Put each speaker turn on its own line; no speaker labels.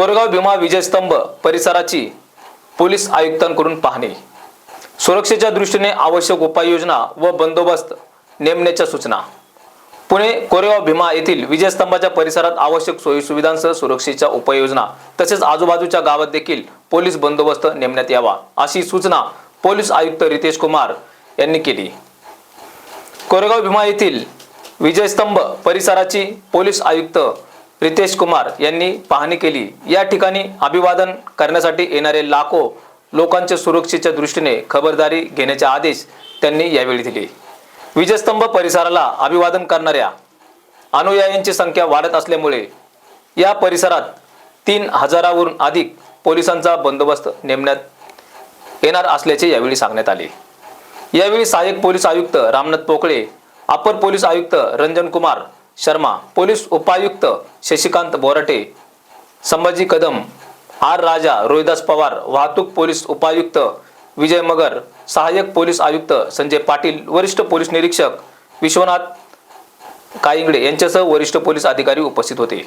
कोरेगाव भीमा विजयस्तंभ परिसराची पोलीस आयुक्तांकडून पाहणी. सुरक्षेच्या दृष्टीने आवश्यक उपाययोजना व बंदोबस्त नेमण्याच्या सूचना. पुणे कोरेगाव भीमा येथील विजयस्तंभाच्या परिसरात आवश्यक सोयीसुविधांसह सुरक्षेच्या उपाययोजना तसेच आजूबाजूच्या गावात देखील पोलीस बंदोबस्त नेमण्यात यावा अशी सूचना पोलीस आयुक्त रितेश कुमार यांनी केली. कोरेगाव भीमा येथील विजयस्तंभ परिसराची पोलीस आयुक्त रितेश कुमार यांनी पाहणी केली. या ठिकाणी अभिवादन करण्यासाठी येणारे लाखो लोकांच्या सुरक्षेच्या दृष्टीने खबरदारी घेण्याचे आदेश त्यांनी यावेळी दिले. विजयस्तंभ परिसराला अभिवादन करणाऱ्या अनुयायांची संख्या वाढत असल्यामुळे या परिसरात तीन हजारावरून अधिक पोलिसांचा बंदोबस्त नेमण्यात येणार असल्याचे यावेळी सांगण्यात आले. यावेळी सहाय्यक पोलीस आयुक्त रामनाथ पोकळे अपर पोलीस आयुक्त रंजन कुमार शर्मा पोलीस उपायुक्त शशिकांत बोराटे संभाजी कदम आर राजा रोहिदास पवार वाहतूक पोलीस उपायुक्त विजय मगर सहाय्यक पोलीस आयुक्त संजय पाटील वरिष्ठ पोलीस निरीक्षक विश्वनाथ काईंगडे यांच्यासह वरिष्ठ पोलीस अधिकारी उपस्थित होते.